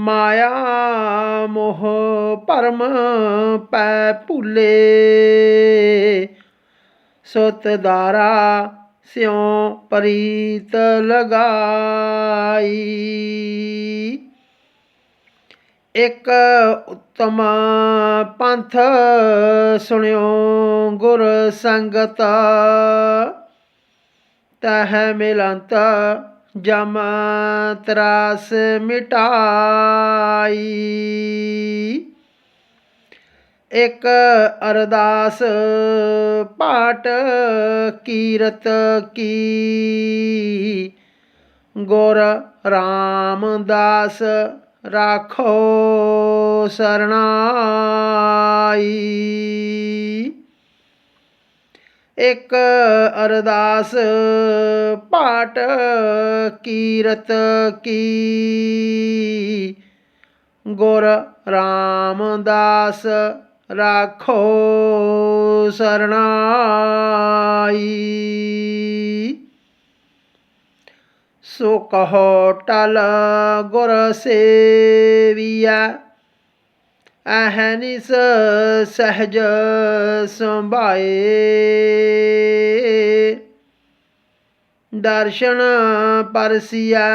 ਮਾਇਆ ਮੋਹ ਪਰਮ ਪੈ ਭੁਲੇ। ਸੁਤ ਦਾਰਾ ਸਿਉ ਪ੍ਰੀਤ ਲਗਾਈ। ਇਕ ਉਤਮ ਪੰਥ ਸੁਣਿਓ ਗੁਰ ਸੰਗਤ। ਤਹ ਮਿਲੰਤ ਜਮ ਤਰਾਸ ਮਿਟਾਈ। ਇਕ ਅਰਦਾਸ ਪਾਟ ਕੀਰਤ ਕੀ। ਗੁਰ ਰਾਮਦਾਸ ਰਾਖੋ ਸਰਣਾਈ। ਇਕ ਅਰਦਾਸ ਪਾਠ ਕੀਰਤ ਕੀ। ਗੁਰ ਰਾਮਦਾਸ ਰਾਖੋ ਸਰਣਾਈ। ਸੋ ਕਹੋ ਟਲ ਗੁਰ ਸੇਵੀਆ ਅਹਨਿਸ ਸਹਜ ਸੰਭਾਏ। ਦਰਸ਼ਨ ਪਰਸਿਆ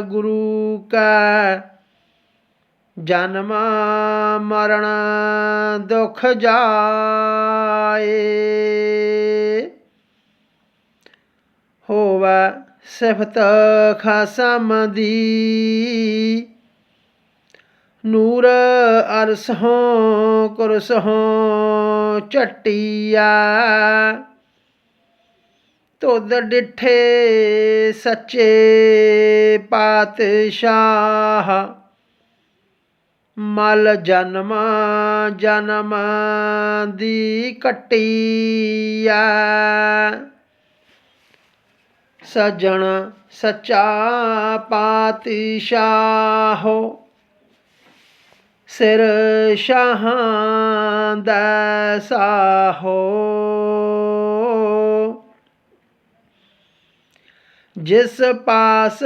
ਗੁਰੂ ਕਾ, ਜਨਮ ਮਰਨ ਦੁਖ ਜਾਏ। ਹੋਵੇ ਸਿਫਤ ਖਸਮ ਦੀ। ਨੂਰ ਅਰਸਹੋਂ ਕੁਰਸਹੋਂ ਝਟਿਆ। ਤੁਧ ਡਿਠੇ ਸੱਚੇ ਪਾਤਸ਼ਾਹ। ਮਲ ਜਨਮ ਜਨਮ ਦੀ ਕਟਿਆ ਸਜਣ ਸੱਚਾ ਪਾਤਸ਼ਾਹੋ। ਸਿਰ ਸ਼ਾਹਾਂ ਦਾ ਸਾਹੋ। ਜਿਸ ਪਾਸ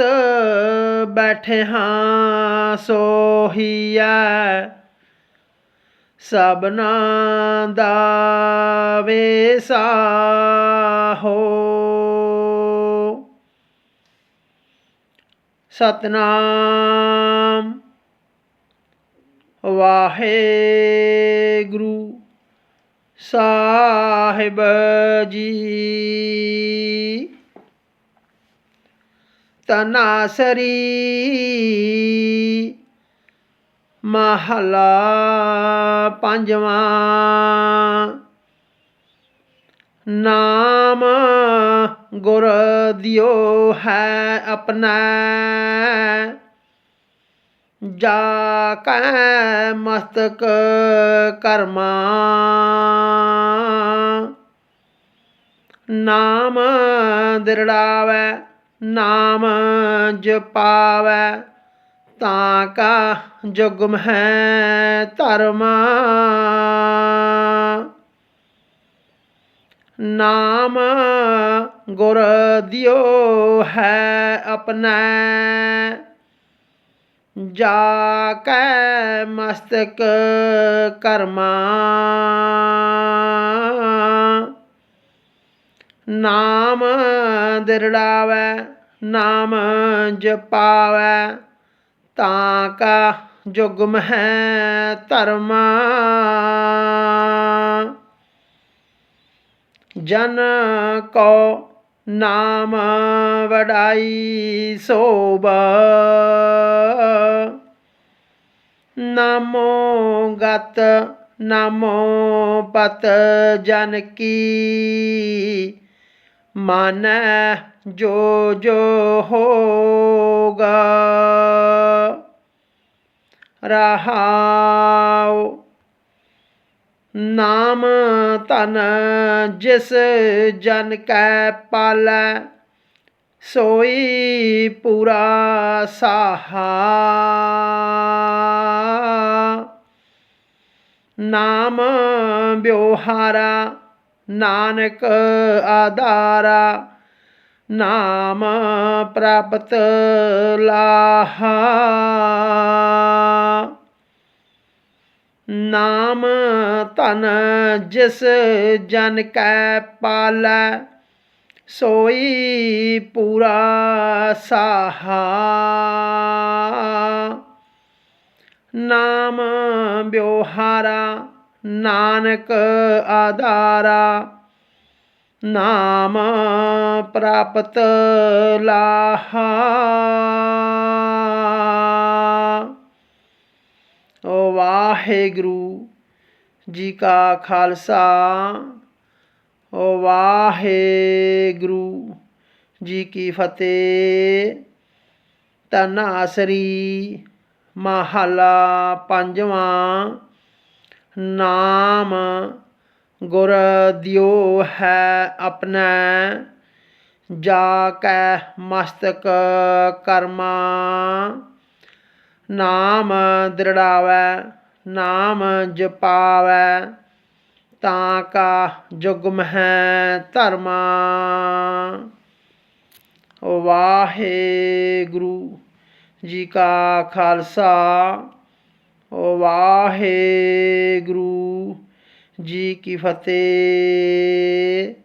ਬੈਠੇ ਹਾਂ ਸੋਹੀਐ ਸਭਨਾ ਦਾ ਵੇਸਾਹੋ ਸਤਨਾਮ ਵਾਹਿਗੁਰੂ ਸਾਹਿਬ ਜੀ। ਤਨਾਸਰੀ ਮਹਲਾ ਪੰਜਵਾਂ। ਨਾਮ ਗੁਰ ਦਿਓ ਹੈ ਆਪਣਾ। ਜਾ ਕੈ ਮਸਤਕ ਕਰਮਾ। ਨਾਮ ਦਿਰੜਾਵੈ, ਨਾਮ ਜਪਾਵੈ, ਤਾਂ ਕਾ ਜੁਗਮ ਹੈ ਧਰਮ। ਨਾਮ ਗੁਰ ਦਿਓ ਹੈ ਆਪਣਾ। ਜਾ ਕੈ ਮਸਤਕ ਕਰਮਾ। ਨਾਮ ਦਿਰੜਾਵੈ, ਨਾਮ ਜਪਾਵੈ, ਤਾਂ ਕਾ ਜੁਗਮ ਹੈ ਧਰਮਾ। ਜਨ ਕੋ ਨਾਮ ਵਡਾਈ ਸੋਭਾ। ਨਾਮੋ ਗਤ ਨਾਮੋ ਪਤ ਜਨ ਕੀ। ਮਨ ਜੋ ਜੋ ਹੋਗਾ। ਰਹਾਉ ਨਾਮ ਧਨ ਜਿਸ ਜਨ ਕੈ ਪਾਲੈ, ਸੋਈ ਪੂਰਾ ਸਾਹਾ। ਨਾਮ ਬਿਵਹਾਰਾ ਨਾਨਕ ਆਧਾਰਾ, ਨਾਮ ਪ੍ਰਾਪਤ ਲਾਹਾ। ਨਾਮ ਧਨ ਜਿਸ ਜਨ ਕੈ ਪਾਲੈ ਸੋਈ ਪੂਰਾ ਸਾਹਾ ਨਾਮ ਬਿਵਹਾਰਾ ਨਾਨਕ ਆਧਾਰਾ ਨਾਮ ਪ੍ਰਾਪਤ ਲਾਹਾ ਓ ਵਾਹਿਗੁਰੂ ਜੀ ਕਾ ਖਾਲਸਾ। ਵਾਹਿਗੁਰੂ ਜੀ ਕੀ ਫਤਿਹ। ਤਨਾਸਰੀ ਮਹਲਾ ਪੰਜਵਾਂ ਨਾਮ ਗੁਰ ਦਿਓ ਹੈ ਆਪਣਾ। ਜਾ ਕੈ ਮਸਤਕ ਕਰਮਾ। ਨਾਮ ਦ੍ਰਿੜਾਵੈ, ਨਾਮ ਜਪਾਵੈ, ਤਾਂ ਕਾ ਜੁਗਮ ਹੈ ਧਰਮਾ। ਓ ਵਾਹਿਗੁਰੂ ਜੀ ਕਾ ਖਾਲਸਾ ਓ ਵਾਹਿਗੁਰੂ ਜੀ ਕੀ ਫਤਿਹ।